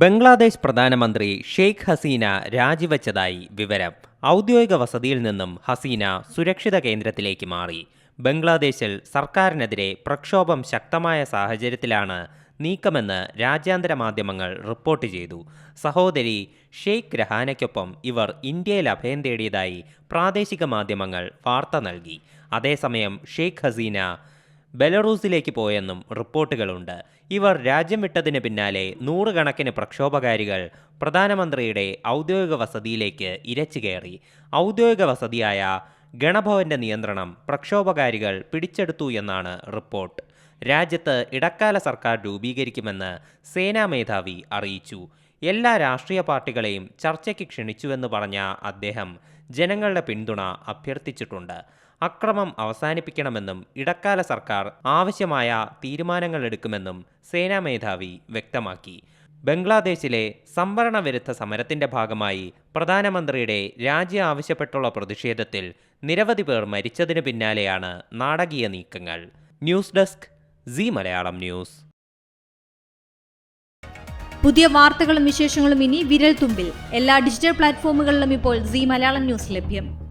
ബംഗ്ലാദേശ് പ്രധാനമന്ത്രി ഷെയ്ഖ് ഹസീന രാജിവെച്ചതായി വിവരം ഔദ്യോഗിക വസതിയിൽ നിന്നും ഹസീന സുരക്ഷിത കേന്ദ്രത്തിലേക്ക് മാറി. ബംഗ്ലാദേശിൽ സർക്കാരിനെതിരെ പ്രക്ഷോഭം ശക്തമായ സാഹചര്യത്തിലാണ് നീക്കമെന്ന് രാജ്യാന്തര മാധ്യമങ്ങൾ റിപ്പോർട്ട് ചെയ്തു. സഹോദരി ഷെയ്ഖ് രഹാനയ്ക്കൊപ്പം ഇവർ ഇന്ത്യയിൽ അഭയം തേടിയതായി പ്രാദേശിക മാധ്യമങ്ങൾ വാർത്ത നൽകി. അതേസമയം ഷെയ്ഖ് ഹസീന ബെലറൂസിലേക്ക് പോയെന്നും റിപ്പോർട്ടുകളുണ്ട്. ഇവർ രാജ്യം വിട്ടതിന് പിന്നാലെ നൂറുകണക്കിന് പ്രക്ഷോഭകാരികൾ പ്രധാനമന്ത്രിയുടെ ഔദ്യോഗിക വസതിയിലേക്ക് ഇരച്ചു കയറി. ഔദ്യോഗിക വസതിയായ ഗണഭവന്റെ നിയന്ത്രണം പ്രക്ഷോഭകാരികൾ പിടിച്ചെടുത്തു എന്നാണ് റിപ്പോർട്ട്. രാജ്യത്ത് ഇടക്കാല സർക്കാർ രൂപീകരിക്കുമെന്ന് സേനാ മേധാവി അറിയിച്ചു. എല്ലാ രാഷ്ട്രീയ പാർട്ടികളെയും ചർച്ചയ്ക്ക് ക്ഷണിച്ചുവെന്ന് പറഞ്ഞ അദ്ദേഹം ജനങ്ങളുടെ പിന്തുണ അഭ്യർത്ഥിച്ചിട്ടുണ്ട്. അക്രമം അവസാനിപ്പിക്കണമെന്നും ഇടക്കാല സർക്കാർ ആവശ്യമായ തീരുമാനങ്ങൾ എടുക്കുമെന്നും സേനാ മേധാവി വ്യക്തമാക്കി. ബംഗ്ലാദേശിലെ സംവരണ വിരുദ്ധ സമരത്തിന്റെ ഭാഗമായി പ്രധാനമന്ത്രിയുടെ രാജി ആവശ്യപ്പെട്ടുള്ള പ്രതിഷേധത്തിൽ നിരവധി പേർ മരിച്ചതിന് പിന്നാലെയാണ് നാടകീയ നീക്കങ്ങൾ. News desk C Malayalam news. പുതിയ വാർത്തകളും വിശേഷങ്ങളും ഇനി വിരൽ തുമ്പിൽ എല്ലാ ഡിജിറ്റൽ പ്ലാറ്റ്ഫോമുകളിലും ഇപ്പോൾ സി മലയാളം ന്യൂസ് ലഭ്യം.